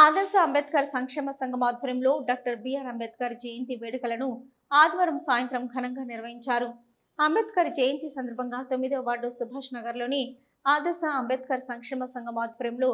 ఆదర్శ అంబేద్కర్ సంక్షేమ సంఘం ఆధ్వర్యంలో డాక్టర్ బిఆర్ అంబేద్కర్ జయంతి వేడుకలను ఆదివారం సాయంత్రం ఘనంగా నిర్వహించారు. అంబేద్కర్ జయంతి సందర్భంగా తొమ్మిదవ వార్డు సుభాష్ నగర్లోని ఆదర్శ అంబేద్కర్ సంక్షేమ సంఘం ఆధ్వర్యంలో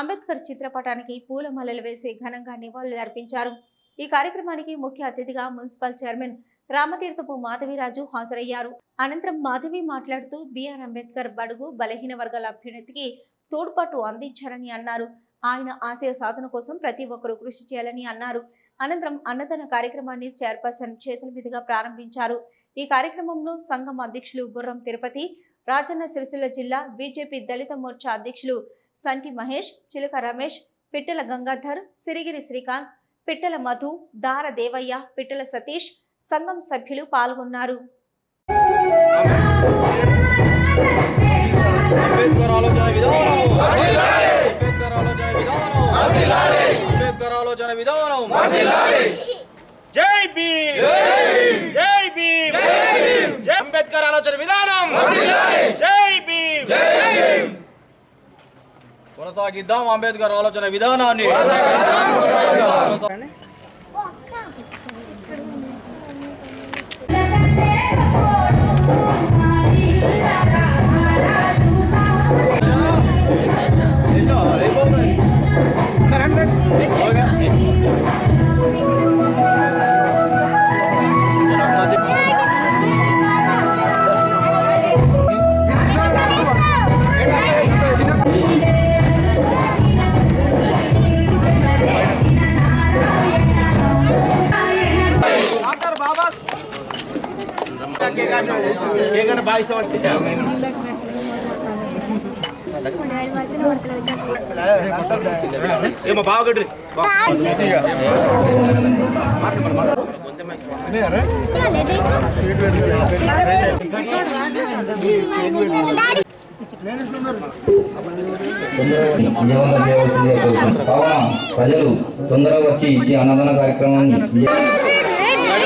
అంబేద్కర్ చిత్రపటానికి పూలమాలలు వేసి ఘనంగా నివాళులు అర్పించారు. ఈ కార్యక్రమానికి ముఖ్య అతిథిగా మున్సిపల్ చైర్మన్ రామతీర్థపు మాధవిరాజు హాజరయ్యారు. అనంతరం మాధవి మాట్లాడుతూ బిఆర్ అంబేద్కర్ బడుగు బలహీన వర్గాల అభ్యున్నతికి తోడ్పాటు అందించారని అన్నారు. ఆయన ఆశయ సాధన కోసం ప్రతి ఒక్కరూ కృషి చేయాలని అన్నారు. అనంతరం అన్నదాన కార్యక్రమాన్ని చైర్పర్సన్ చేతుల మీదుగా ప్రారంభించారు. ఈ కార్యక్రమంలో సంఘం అధ్యక్షులు గుర్రం తిరుపతి రాజన్న సిరిసిల్ల జిల్లా బీజేపీ దళిత మోర్చా అధ్యక్షులు సంటి మహేష్ చిలుక రమేష్ పిట్టల గంగాధర్ సిరిగిరి శ్రీకాంత్ పిట్టల మధు దార దేవయ్య పిట్టల సతీష్ సంఘం సభ్యులు పాల్గొన్నారు. అంబేద్కర్ ఆలోచన విధానం అంబేద్కర్ ఆలోచన విధానం జై భీమ్ జై భీమ్ జై అంబేద్కర్ ఆలోచన విధానం జై భీమ్ కొనసాగిద్దాం. అంబేద్కర్ ఆలోచన విధానాన్ని ఏమో బాగుండ్రి ప్రజలు తొందరగా వచ్చి ఈ అన్నదాన కార్యక్రమాన్ని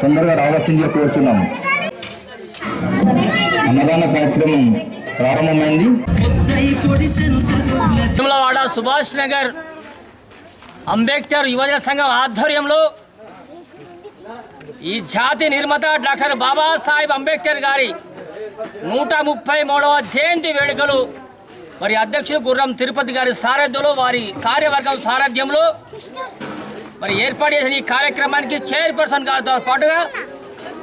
తొందరగా రావాల్సిందిగా కోరుతున్నాం అన్నదాన కార్యక్రమం ప్రారంభమైంది. తిరుమలవాడ సుభాష్ నగర్ అంబేద్కర్ యువజన సంఘం ఆధ్వర్యంలో ఈ జాతి నిర్మాత డాక్టర్ బాబాసాహెబ్ అంబేద్కర్ గారి నూట ముప్పై మూడవ జయంతి వేడుకలు మరి అధ్యక్షుడు గుర్రం తిరుపతి గారి సారథ్యంలో వారి కార్యవర్గం సారథ్యంలో మరి ఏర్పాటు చేసిన ఈ కార్యక్రమానికి చైర్పర్సన్ గారితో పాటుగా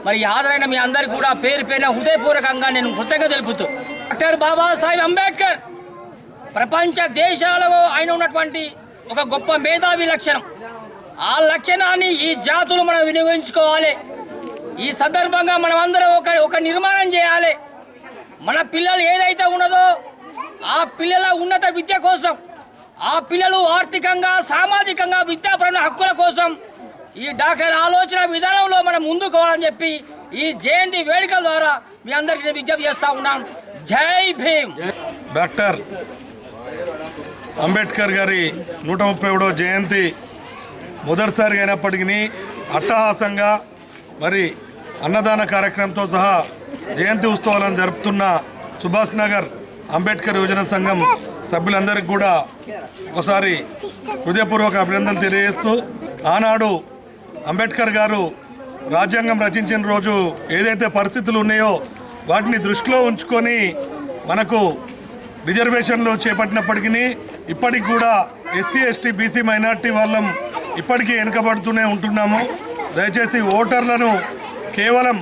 మరి హాజరైన మీ అందరికీ కూడా పేరు పేరున హృదయపూర్వకంగా నేను కృతజ్ఞత తెలుపుతూ డాక్టర్ బాబాసాహెబ్ అంబేద్కర్ ప్రపంచ దేశాలలో ఆయన ఉన్నటువంటి ఒక గొప్ప మేధావి లక్షణం. ఆ లక్షణాన్ని ఈ జాతులు మనం వినియోగించుకోవాలి. ఈ సందర్భంగా మనం అందరం ఒక ఒక నిర్మాణం చేయాలి. మన పిల్లలు ఏదైతే ఉన్నదో ఆ పిల్లల ఉన్నత విద్య కోసం ఆ పిల్లలు ఆర్థికంగా సామాజికంగా విద్యాపరమైన హక్కుల కోసం ఈ డాక్టర్ ఆలోచన విధానంలో మనం ముందుకు పోవాలని చెప్పి ఈ జయంతి వేడుకల ద్వారా మీ అందరికీ నేను విజ్ఞప్తి చేస్తా ఉన్నాం. జై భీమ్! డాక్టర్ అంబేద్కర్ గారి నూట ముప్పై ఏడవ జయంతి మొదటిసారి అయినప్పటికీ అట్టహాసంగా మరి అన్నదాన కార్యక్రమంతో సహా జయంతి ఉత్సవాలను జరుపుతున్న సుభాష్ నగర్ అంబేద్కర్ యువజన సంఘం సభ్యులందరికీ కూడా ఒకసారి హృదయపూర్వక అభినందనలు తెలియజేస్తూ ఆనాడు అంబేద్కర్ గారు రాజ్యాంగం రచించిన రోజు ఏదైతే పరిస్థితులు ఉన్నాయో వాటిని దృష్టిలో ఉంచుకొని మనకు రిజర్వేషన్లు చేపట్టినప్పటికీ ఇప్పటికి కూడా ఎస్సీ ఎస్టీ బీసీ మైనార్టీ వాళ్ళం ఇప్పటికీ వెనుకబడుతూనే ఉంటున్నాము. దయచేసి ఓటర్లను కేవలం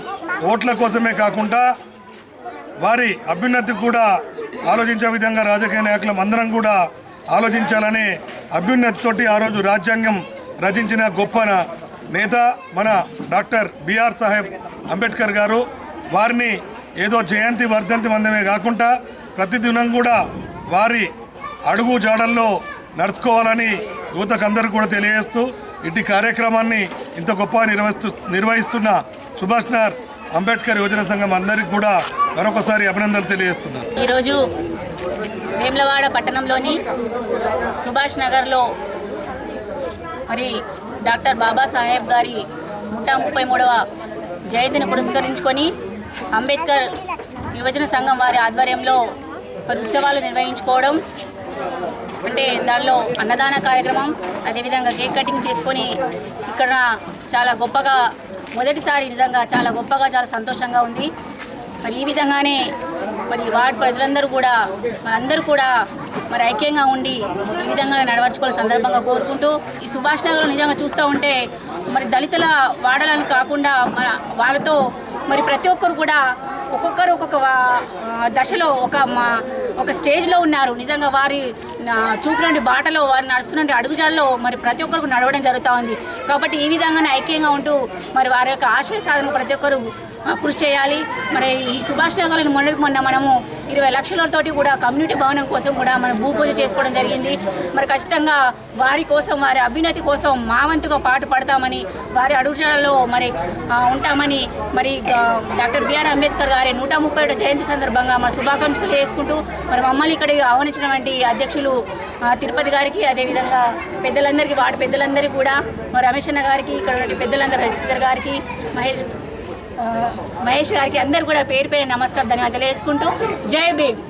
ఓట్ల కోసమే కాకుండా వారి అభ్యున్నతి కూడా ఆలోచించే విధంగా రాజకీయ నాయకులం అందరం కూడా ఆలోచించాలని అభ్యున్నతితోటి ఆ రోజు రాజ్యాంగం రచించిన గొప్ప నేత మన డాక్టర్ బిఆర్ సాహెబ్ అంబేద్కర్ గారు. వారిని ఏదో జయంతి వర్ధంతి మందమే కాకుండా ప్రతిదినం కూడా వారి అడుగు జాడల్లో నడుచుకోవాలని యువతకందరూ కూడా తెలియజేస్తూ ఇటు కార్యక్రమాన్ని ఇంత గొప్ప నిర్వహిస్తూ నిర్వహిస్తున్న సుభాష్ నార్ అంబేద్కర్ యువజన సంఘం అందరికీ కూడా మరొకసారి అభినందనలు తెలియజేస్తున్నాను ఈరోజు వేములవాడ పట్టణంలోని సుభాష్ నగర్లో మరి డాక్టర్ బాబాసాహెబ్ గారి నూట ముప్పై మూడవ జయంతిని పురస్కరించుకొని అంబేద్కర్ యువజన సంఘం వారి ఆధ్వర్యంలో మరి ఉత్సవాలు నిర్వహించుకోవడం అంటే దానిలో అన్నదాన కార్యక్రమం అదేవిధంగా కేక్ కటింగ్ చేసుకొని ఇక్కడ చాలా గొప్పగా మొదటిసారి నిజంగా చాలా గొప్పగా చాలా సంతోషంగా ఉంది. మరి ఈ విధంగానే మరి వార్డ్ ప్రజలందరూ కూడా మనందరూ కూడా మరి ఐక్యంగా ఉండి ఈ విధంగా నడవర్చుకోవాలని సందర్భంగా కోరుకుంటూ ఈ సుభాష్ నగర్ నిజంగా చూస్తూ ఉంటే మరి దళితుల వాడాలని కాకుండా మన వాళ్ళతో మరి ప్రతి ఒక్కరు కూడా ఒక్కొక్కరు ఒక్కొక్క దశలో ఒక మా ఒక స్టేజ్లో ఉన్నారు. నిజంగా వారి నా, బాటలో వారు నడుస్తున్న అడుగుజాల్లో మరి ప్రతి ఒక్కరికి నడవడం జరుగుతూ ఉంది. కాబట్టి ఈ విధంగానే ఐక్యంగా ఉంటూ మరి వారి యొక్క ఆశయ సాధన ప్రతి ఒక్కరు కృషి చేయాలి. మరి ఈ సుభాష్ నగర్ మొన్నటి మొన్న మనము ఇరవై లక్షలతోటి కూడా కమ్యూనిటీ భవనం కోసం కూడా మనం భూపూజ చేసుకోవడం జరిగింది. మరి ఖచ్చితంగా వారి కోసం వారి అభ్యున్నతి కోసం మా వంతుగా పాటు పడతామని వారి అడుగుజాడలో మరి ఉంటామని మరి డాక్టర్ బిఆర్ అంబేద్కర్ గారి నూట ముప్పై జయంతి సందర్భంగా మన శుభాకాంక్షలు చేసుకుంటూ మరి మమ్మల్ని ఇక్కడ ఆహ్వానించినటువంటి అధ్యక్షులు తిరుపతి గారికి అదేవిధంగా పెద్దలందరికీ వాడి పెద్దలందరికీ కూడా మరి రమేష్ అన్న గారికి ఇక్కడ పెద్దలందరూ రజిస్టర్ గారికి మహేష్ మహేష్ గారికి అందరు కూడా పేరు పేరు నమస్కారం ధన్యవాదాలు వేసుకుంటూ జై భీమ్.